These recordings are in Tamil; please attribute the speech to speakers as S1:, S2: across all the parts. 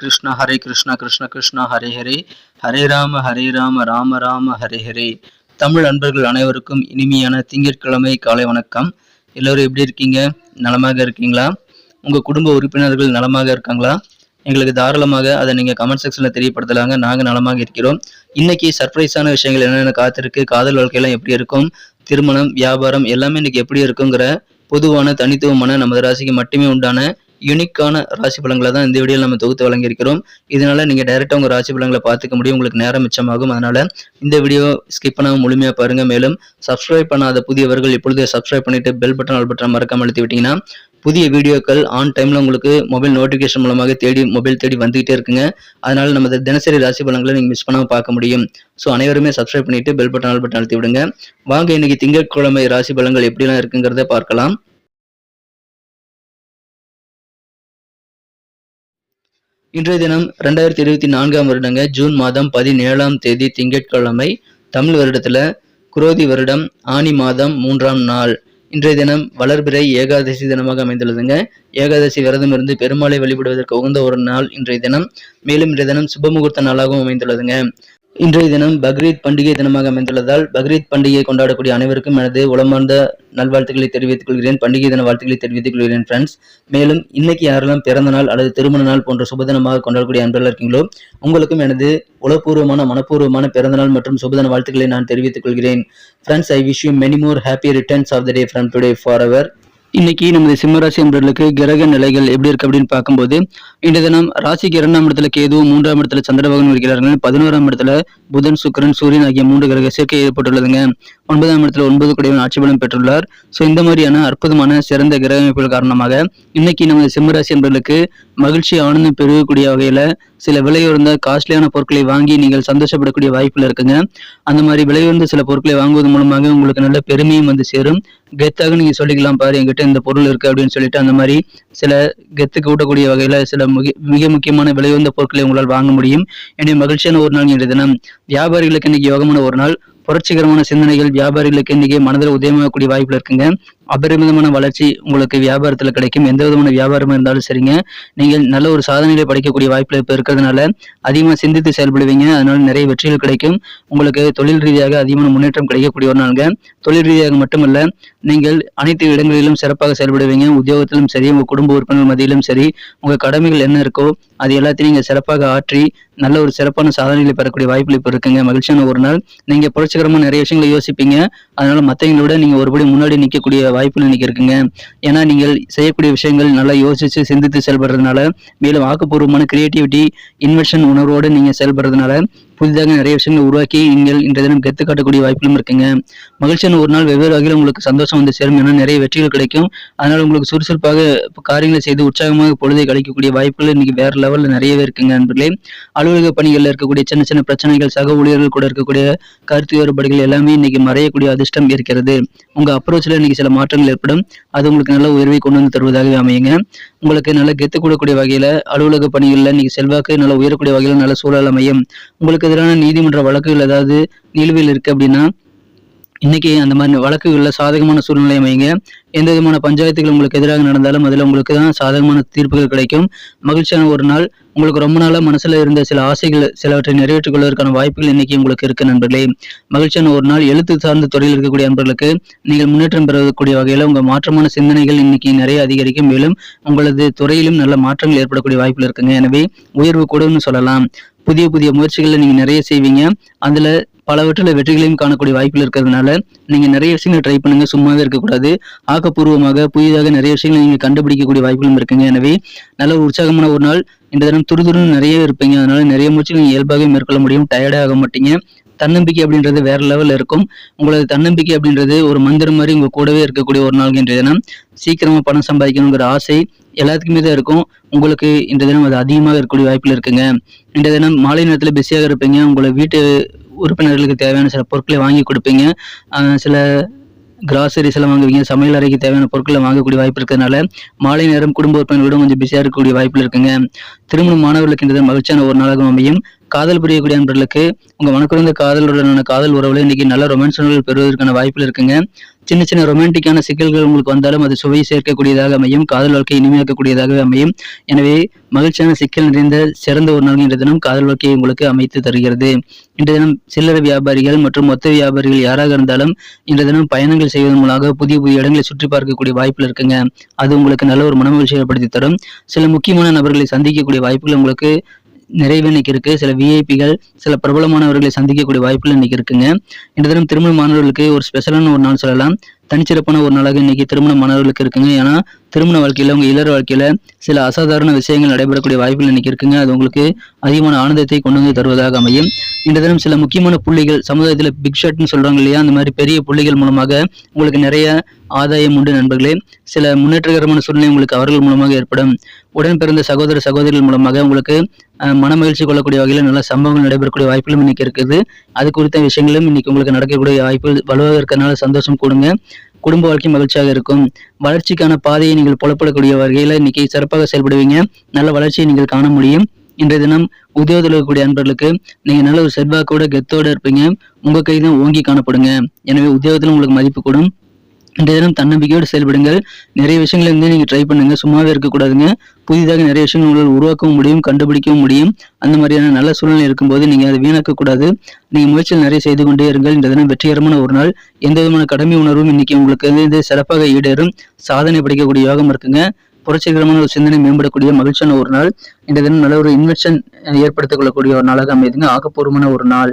S1: கிருஷ்ணா ஹரே கிருஷ்ணா கிருஷ்ண கிருஷ்ணா ஹரே ஹரே ஹரே ராம ஹரே ராம ராம ராம ஹரே ஹரே தமிழ் அன்பர்கள் அனைவருக்கும் இனிமையான திங்கட்கிழமை காலை வணக்கம். எல்லோரும் எப்படி இருக்கீங்க? நலமாக இருக்கீங்களா? உங்கள் குடும்ப உறுப்பினர்கள் நலமாக இருக்காங்களா? எங்களுக்கு தாராளமாக அதை நீங்கள் கமெண்ட் செக்ஷனில் தெரியப்படுத்தலாங்க. நாங்கள் நலமாக இருக்கிறோம். இன்னைக்கு சர்ப்ரைஸான விஷயங்கள் என்னென்ன காத்திருக்கு? காதல் வாழ்க்கையெல்லாம் எப்படி இருக்கும்? திருமணம் வியாபாரம் எல்லாமே இன்னைக்கு எப்படி இருக்குங்கிற பொதுவான தனித்துவமான நமது ராசிக்கு மட்டுமே உண்டான யூனிக்கான ராசி பலன்களை தான் இந்த வீடியோவில் நம்ம தொகுத்து வழங்கியிருக்கிறோம். இதனால நீங்கள் டைரெக்டாக உங்கள் ராசி பலன்களை பார்த்துக்க முடியும். உங்களுக்கு நேரம் மிச்சமாகும். அதனால் இந்த வீடியோ ஸ்கிப் பண்ணாமல் முழுமையாக பாருங்கள் மேலும் சப்ஸ்கிரைப் பண்ணாத புதியவர்கள் இப்பொழுது சப்ஸ்கிரைப் பண்ணிவிட்டு பெல் பட்டன் ஆல் பட்டன் மறக்காமல் அழுத்தி விட்டீங்கன்னா புதிய வீடியோக்கள் ஆன் டைமில் உங்களுக்கு மொபைல் நோட்டிஃபிகேஷன் மூலமாக தேடி மொபைல் தேடி வந்துகிட்டே இருக்குங்க. அதனால் நமது தினசரி ராசி பலன்களை நீங்கள் மிஸ் பண்ணாமல் பார்க்க முடியும். ஸோ அனைவருமே சப்ஸ்கிரைப் பண்ணிவிட்டு பெல் பட்டன் ஆல் பட்டன் அழுத்தி விடுங்க. வாங்க இன்னைக்கு திங்கட்கிழமை ராசி பலன்கள் எப்படிலாம் இருக்குங்கிறத பார்க்கலாம். இன்றைய தினம் ரெண்டாயிரத்தி இருபத்தி நான்காம் வருடங்க ஜூன் மாதம் பதினேழாம் தேதி திங்கட்கிழமை தமிழ் வருடத்துல குரோதி வருடம் ஆனி மாதம் மூன்றாம் நாள். இன்றைய தினம் வளர்பிறை ஏகாதசி தினமாக அமைந்துள்ளதுங்க. ஏகாதசி விரதம் இருந்து பெருமாளை வழிபடுவதற்கு உகந்த ஒரு நாள் இன்றைய தினம். மேலும் இன்றைய தினம் சுபமுகூர்த்த நாளாகவும் அமைந்துள்ளதுங்க. இன்றைய தினம் பக்ரீத் பண்டிகை தினமாக அமைந்துள்ளதால் பக்ரீத் பண்டிகையை கொண்டாடக்கூடிய அனைவருக்கும் எனது உளமார்ந்த நல்வாழ்த்துக்களை தெரிவித்துக் கொள்கிறேன். பண்டிகை தின வாழ்த்துக்களை தெரிவித்துக் கொள்கிறேன் ஃப்ரெண்ட்ஸ் மேலும் இன்னைக்கு யாரெல்லாம் பிறந்த நாள் அல்லது திருமண நாள் போன்ற சுபதினமாக கொண்டாடக்கூடிய அன்பர்கள் இருக்கீங்களோ உங்களுக்கும் எனது உளப்பூர்வமான மனப்பூர்வமான பிறந்தநாள் மற்றும் சுபதின வாழ்த்துக்களை நான் தெரிவித்துக் கொள்கிறேன். Friends I wish you many more happy returns of the day from today for our இன்னைக்கு நமது சிம்மராசி என்பவர்களுக்கு கிரக நிலைகள் எப்படி இருக்கு அப்படின்னு பார்க்கும்போது இன்றைய தினம் ராசிக்கு இரண்டாம் இடத்துல கேது மூன்றாம் இடத்துல சந்திரபகன் இருக்கிறார்கள். பதினோராம் இடத்துல புதன் சுக்கிரன் சூரியன் ஆகிய மூன்று கிரக சேர்க்கை ஏற்பட்டுள்ளதுங்க. ஒன்பதாம் இடத்துல ஒன்பது குடையவன் ஆட்சி பலம் பெற்றுள்ளார். ஸோ இந்த மாதிரியான அற்புதமான சிறந்த கிரக அமைப்புகள் காரணமாக இன்னைக்கு நமது சிம்மராசி என்பவர்களுக்கு மகிழ்ச்சி ஆனந்தம் பெருகக்கூடிய வகையில சில விலையுறந்த காஸ்ட்லியான பொருட்களை வாங்கி நீங்கள் சந்தோஷப்படக்கூடிய வாய்ப்பில் இருக்குங்க. அந்த மாதிரி விலையுறந்த சில பொருட்களை வாங்குவதன் மூலமாக உங்களுக்கு நல்ல பெருமையும் வந்து சேரும். கெத்தாக நீங்க சொல்லிக்கலாம் பாரு என்கிட்ட இந்த பொருள் இருக்கு அப்படின்னு சொல்லிட்டு அந்த மாதிரி சில கெத்துக்கு ஊட்டக்கூடிய வகையில சில மிக மிக முக்கியமான விலையுறந்த பொருட்களை உங்களால் வாங்க முடியும். எனவே மகிழ்ச்சியான ஒரு நாள் இன்றைய தினம். வியாபாரிகளுக்கு இன்னைக்கு யோகமான ஒரு நாள். புரட்சிகரமான சிந்தனைகள் வியாபாரிகளுக்கு இன்னைக்கு மனதில் உதயமாகக்கூடிய வாய்ப்பில் இருக்குங்க. அபரிமிதமான வளர்ச்சி உங்களுக்கு வியாபாரத்தில் கிடைக்கும். எந்த விதமான வியாபாரமாக இருந்தாலும் சரிங்க. நீங்கள் நல்ல ஒரு சாதனைகளை படைக்கக்கூடிய வாய்ப்பில் இப்போ இருக்கிறதுனால அதிகமாக சிந்தித்து செயல்படுவீங்க. அதனால நிறைய வெற்றிகள் கிடைக்கும். உங்களுக்கு தொழில் ரீதியாக அதிகமான முன்னேற்றம் கிடைக்கக்கூடிய ஒரு நாளுங்க. தொழில் ரீதியாக மட்டுமல்ல நீங்கள் அனைத்து இடங்களிலும் சிறப்பாக செயல்படுவீங்க. உத்தியோகத்திலும் சரி உங்கள் குடும்ப உறுப்பினர் மத்தியிலும் சரி உங்கள் கடமைகள் என்ன இருக்கோ அது எல்லாத்தையும் நீங்கள் சிறப்பாக ஆற்றி நல்ல ஒரு சிறப்பான சாதனைகளை பெறக்கூடிய வாய்ப்புகள் இப்போ இருக்குங்க. மகிழ்ச்சியான ஒரு நாள். நீங்கள் புரட்சிகரமாக நிறைய விஷயங்களை யோசிப்பீங்க. அதனால மற்றவங்களோட நீங்கள் ஒருபடி முன்னாடி நிற்கக்கூடிய வாய்ப்புகள் இன்னைக்கு இருக்குங்க. ஏன்னா நீங்கள் செய்யக்கூடிய விஷயங்கள் நல்லா யோசிச்சு சிந்தித்து செயல்படுறதுனால மேலும் ஆக்கப்பூர்வமான கிரியேட்டிவிட்டி இன்வெஷன் உணர்வோடு நீங்கள் செயல்படுறதுனால புதிதாக நிறைய விஷயங்களை உருவாக்கி நீங்கள் இன்றைய தினம் கெத்து காட்டக்கூடிய வாய்ப்புகளும் இருக்குங்க. மகிழ்ச்சியான ஒரு நாள் வெவ்வேறு வகையில் உங்களுக்கு சந்தோஷம் வந்து சேரும். என நிறைய வெற்றிகள் கிடைக்கும். அதனால உங்களுக்கு சுறுசுறுப்பாக காரியங்களை செய்து உற்சாகமாக பொழுதை கழிக்கக்கூடிய வாய்ப்புகள் இன்னைக்கு வேற லெவலில் நிறையவே இருக்குங்க நண்பர்களே. அலுவலக பணிகளில் இருக்கக்கூடிய சின்ன சின்ன பிரச்சனைகள் சக ஊழியர்கள் கூட இருக்கக்கூடிய கருத்து வேறுபாடுகள் எல்லாமே இன்னைக்கு மறையக்கூடிய அதிர்ஷ்டம் இருக்கிறது. உங்க அப்ரோச்சில் இன்னைக்கு சில மாற்றங்கள் ஏற்படும். அது உங்களுக்கு நல்ல உயர்வை கொண்டு வந்து தருவதாகவே அமையுங்க. உங்களுக்கு நல்ல கெத்து கூடக்கூடிய வகையில் அலுவலக பணிகளில் இன்னைக்கு செல்வாக்கு நல்ல உயரக்கூடிய வகையில் நல்ல சூழல் அமையும். உங்களுக்கு எதிரான நீதிமன்ற வழக்குகள் ஏதாவது நிலுவையில் இருக்கு அப்படின்னா இன்னைக்கு அந்த மாதிரி வழக்குகளில் சாதகமான சூழ்நிலை அமைங்க எந்த விதமான பஞ்சாயத்துகள் உங்களுக்கு எதிராக நடந்தாலும் அதில் உங்களுக்கு தான் சாதகமான தீர்ப்புகள் கிடைக்கும். மகிழ்ச்சியான ஒரு நாள். உங்களுக்கு ரொம்ப நாளாக மனசில் இருந்த சில ஆசைகள் சிலவற்றை நிறைவேற்றிக் கொள்வதற்கான வாய்ப்புகள் இன்னைக்கு உங்களுக்கு இருக்கு நண்பர்களே. மகிழ்ச்சியான ஒரு நாள் எழுத்து சார்ந்த துறையில் இருக்கக்கூடிய நண்பர்களுக்கு நீங்கள் முன்னேற்றம் பெறக்கூடிய வகையில் உங்கள் மாற்றமான சிந்தனைகள் இன்னைக்கு நிறைய அதிகரிக்கும். மேலும் உங்களது துறையிலும் நல்ல மாற்றங்கள் ஏற்படக்கூடிய வாய்ப்புகள் இருக்குங்க. எனவே உயர்வு கூடன்னு சொல்லலாம். புதிய புதிய முயற்சிகளை நீங்கள் நிறைய செய்வீங்க. அதில் பலவற்றில் வெற்றிகளையும் காணக்கூடிய வாய்ப்புகள் இருக்கிறதுனால நீங்கள் நிறைய விஷயங்களை ட்ரை பண்ணுங்க. சும்மாவே இருக்கக்கூடாது. ஆக்கப்பூர்வமாக புதிதாக நிறைய விஷயங்களை நீங்கள் கண்டுபிடிக்கக்கூடிய வாய்ப்புகளும் இருக்குங்க. எனவே நல்ல உற்சாகமான ஒரு நாள். இந்த தினம் துருதுருன்னு நிறைய இருப்பீங்க. அதனால நிறைய முயற்சி நீங்க இயல்பாகவே மேற்கொள்ள முடியும். டயர்டே ஆக மாட்டீங்க. தன்னம்பிக்கை அப்படின்றது வேற லெவலில் இருக்கும். உங்களது தன்னம்பிக்கை அப்படின்றது ஒரு மந்திரம் மாதிரி உங்க கூடவே இருக்கக்கூடிய ஒரு நாள் இன்றைய தினம். சீக்கிரமா பணம் சம்பாதிக்கணுங்கிற ஆசை எல்லாத்துக்குமே தான் இருக்கும். உங்களுக்கு இந்த தினம் அது அதிகமாக இருக்கக்கூடிய வாய்ப்பில் இருக்குங்க. இந்த தினம் மாலை நேரத்தில் பிஸியாக இருப்பீங்க. உங்களை வீட்டு உறுப்பினர்களுக்கு தேவையான சில பொருட்களை வாங்கி கொடுப்பீங்க. சில கிராசரிஸ் எல்லாம் வாங்குவீங்க. சமையல் அறைக்கு தேவையான பொருட்களை வாங்கக்கூடிய வாய்ப்பு இருக்கிறதுனால மாலை நேரம் குடும்ப உறுப்பினர்களுடன் கொஞ்சம் பிஸியாக இருக்கக்கூடிய வாய்ப்பில் இருக்குங்க. திருமண மாணவர்களுக்கு என்றது மகிழ்ச்சியான ஒரு நாளாகவும் அமையும். காதல் புரியக்கூடிய நண்பர்களுக்கு உங்க மனக்குறைந்த காதலுடனான காதல் உறவுல இன்னைக்கு நல்ல ரொமான்ஸ் உணர்வுகள் பெறுவதற்கான வாய்ப்புகள் இருக்குங்க. சின்ன சின்ன ரொமான்டிக்கான சிக்கல்கள் உங்களுக்கு வந்தாலும் அது சுவை சேர்க்கக்கூடியதாக அமையும். காதல் வாழ்க்கை இனிமையாக்கக்கூடியதாகவே அமையும். எனவே மகிழ்ச்சியான சிக்கல் நிறைந்த சிறந்த ஒரு நாள் இன்றைய தினம் காதல் வாழ்க்கையை உங்களுக்கு அமைத்து தருகிறது. இன்றைய தினம் சில்லறை வியாபாரிகள் மற்றும் மொத்த வியாபாரிகள் யாராக இருந்தாலும் இன்றைய தினம் பயணங்கள் செய்வதன் மூலமாக புதிய புதிய இடங்களை சுற்றி பார்க்கக்கூடிய வாய்ப்புகள் இருக்குங்க. அது உங்களுக்கு நல்ல ஒரு மனமகிழ்ச்சி ஏற்படுத்தி தரும். சில முக்கியமான நபர்களை சந்திக்கக்கூடிய வாய்ப்புகள் உங்களுக்கு நிறைவு இன்னைக்கு இருக்கு சில விஐபிகள் சில பிரபலமானவர்களை சந்திக்கக்கூடிய வாய்ப்புகள் இன்னைக்கு இருக்குங்க. இந்த தினம் திருமணமானவர்களுக்கு ஒரு ஸ்பெஷலான ஒரு நாள் சொல்லலாம். தனிச்சிறப்பான ஒரு நாளாக இன்னைக்கு திருமண மாணவர்களுக்கு இருக்குங்க. ஏன்னா திருமண வாழ்க்கையில் உங்கள் இளர் வாழ்க்கையில் சில அசாதாரண விஷயங்கள் நடைபெறக்கூடிய வாய்ப்புகள் இன்னைக்கு இருக்குங்க. அது உங்களுக்கு அதிகமான ஆனந்தத்தை கொண்டு வந்து தருவதாக அமையும். இந்த தினம் சில முக்கியமான புள்ளிகள் சமுதாயத்தில் பிக் ஷாட்னு சொல்றாங்க இல்லையா? அந்த மாதிரி பெரிய புள்ளிகள் மூலமாக உங்களுக்கு நிறைய ஆதாயம் உண்டு நண்பர்களே. சில முன்னேற்றகரமான சூழ்நிலை உங்களுக்கு அவர்கள் மூலமாக ஏற்படும். உடன் பிறந்த சகோதர சகோதரிகள் மூலமாக உங்களுக்கு அஹ், மனமகிழ்ச்சி கொள்ளக்கூடிய வகையில் நல்ல சம்பவங்கள் நடைபெறக்கூடிய வாய்ப்புகளும் இன்னைக்கு இருக்குது. அது குறித்த விஷயங்களும் இன்னைக்கு உங்களுக்கு நடக்கக்கூடிய வாய்ப்புகள் வலுவாக இருக்கிறதுனால சந்தோஷம் கொடுங்க. குடும்ப வாழ்க்கை மகிழ்ச்சியாக இருக்கும். வளர்ச்சிக்கான பாதையை நீங்கள் புலப்படக்கூடிய வகையில் இன்னைக்கு சிறப்பாக செயல்படுவீங்க. நல்ல வளர்ச்சியை நீங்கள் காண முடியும். இன்றைய தினம் உத்தியோகத்தில் இருக்கக்கூடிய அன்பர்களுக்கு நீங்கள் நல்ல ஒரு செல்வாக்கோட கெத்தோட இருப்பீங்க. உங்கள் கை தான் ஓங்கி காணப்படுங்க. எனவே உத்தியோகத்தில் உங்களுக்கு மதிப்பு கூடும். இன்றைய தினம் தன்னம்பிக்கையோடு செயல்படுங்கள். நிறைய விஷயங்களை வந்து நீங்கள் ட்ரை பண்ணுங்கள் சும்மாவே இருக்கக்கூடாதுங்க. புதிதாக நிறைய விஷயங்கள் உங்களால் உருவாக்கவும் முடியும் கண்டுபிடிக்கவும் முடியும். அந்த மாதிரியான நல்ல சூழ்நிலை இருக்கும்போது நீங்கள் அதை வீணாக்கக்கூடாது. நீங்கள் முயற்சியில் நிறைய செய்து கொண்டே இருங்கள். இந்த தினம் வெற்றிகரமான ஒரு நாள். எந்த விதமான கடமை உணர்வும் இன்னைக்கு உங்களுக்கு வந்து இது சிறப்பாக ஈடேறும். சாதனை படிக்கக்கூடிய யோகம் இருக்குங்க. புரட்சிகரமான ஒரு சிந்தனை மேம்படக்கூடிய மகிழ்ச்சியான ஒரு நாள். இந்த தினம் நல்ல ஒரு இன்வென்ஷன் ஏற்படுத்திக் கொள்ளக்கூடிய ஒரு நாளாக அமைதுங்க ஆக்கப்பூர்வமான ஒரு நாள்.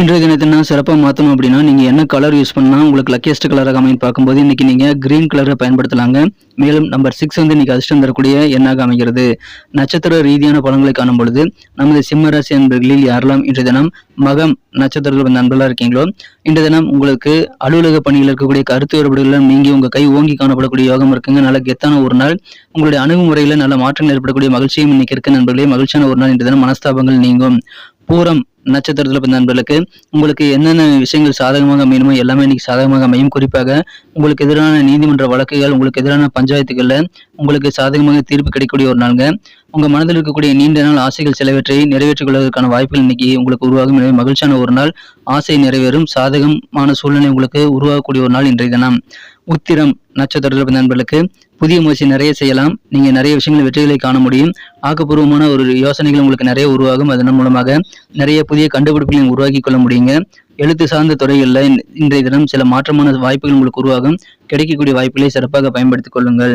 S1: இன்றைய தினத்தை நான் சிறப்பாக மாற்றணும் அப்படின்னா நீங்கள் என்ன கலர் யூஸ் பண்ணால் உங்களுக்கு லக்கியஸ்ட் கலராக அமைன்னு பார்க்கும்போது இன்னைக்கு நீங்கள் கிரீன் கலரை பயன்படுத்தலாங்க. மேலும் நம்பர் சிக்ஸ் வந்து இன்னைக்கு அதிர்ஷ்டம் தரக்கூடிய எண்ணாக அமைகிறது. நட்சத்திர ரீதியான பலன்களை காணும் பொழுது நமது சிம்ம ராசி நண்பர்களில் யாரெல்லாம் இன்றைய தினம் மகம் நட்சத்திரத்தில் நண்பர்களாக இருக்கீங்களோ இன்றைய தினம் உங்களுக்கு அலுவலக பணியில் இருக்கக்கூடிய கருத்து வேறுபாடுகள் நீங்கி உங்கள் கை ஓங்கி காணப்படக்கூடிய யோகம் இருக்குங்க. நல்ல கெத்தான ஒரு நாள். உங்களுடைய அணுகுமுறையில் நல்ல மாற்றங்கள் ஏற்படக்கூடிய மகிழ்ச்சியும் இன்னைக்கு இருக்க நண்பர்களே. மகிழ்ச்சியான ஒரு நாள் இன்றைய தினம். மனஸ்தாபங்கள் நீங்கும். பூரம் நட்சத்திரத்தில் பிறந்த நண்பர்களுக்கு உங்களுக்கு என்னென்ன விஷயங்கள் சாதகமாக அமையணுமோ எல்லாமே இன்னைக்கு சாதகமாக அமையும். குறிப்பாக உங்களுக்கு எதிரான நீதிமன்ற வழக்குகள் உங்களுக்கு எதிரான பஞ்சாயத்துகள்ல உங்களுக்கு சாதகமாக தீர்ப்பு கிடைக்கக்கூடிய ஒரு நாளுங்க. உங்க மனதில் இருக்கக்கூடிய நீண்ட நாள் ஆசைகள் சிலவற்றை நிறைவேற்றிக் கொள்வதற்கான வாய்ப்புகள் இன்னைக்கு உங்களுக்கு உருவாகும். எனவே மகிழ்ச்சியான ஒரு நாள். ஆசை நிறைவேறும். சாதகமான சூழ்நிலை உங்களுக்கு உருவாகக்கூடிய ஒரு நாள் இன்றைய தினம். உத்திரம் நட்சத்திரத்தில் பிறந்த நண்பர்களுக்கு புதிய முயற்சி நிறைய செய்யலாம். நீங்கள் நிறைய விஷயங்கள் வெற்றிகளை காண முடியும். ஆக்கப்பூர்வமான ஒரு யோசனைகள் உங்களுக்கு நிறைய உருவாகும். அதன் மூலமாக நிறைய புதிய கண்டுபிடிப்புகளை உருவாக்கி கொள்ள முடியுங்க. எழுத்து சார்ந்த துறைகளில் இன்றைய தினம் சில மாற்றமான வாய்ப்புகள் உங்களுக்கு உருவாகும். கிடைக்கக்கூடிய வாய்ப்புகளை சிறப்பாக பயன்படுத்திக் கொள்ளுங்கள்.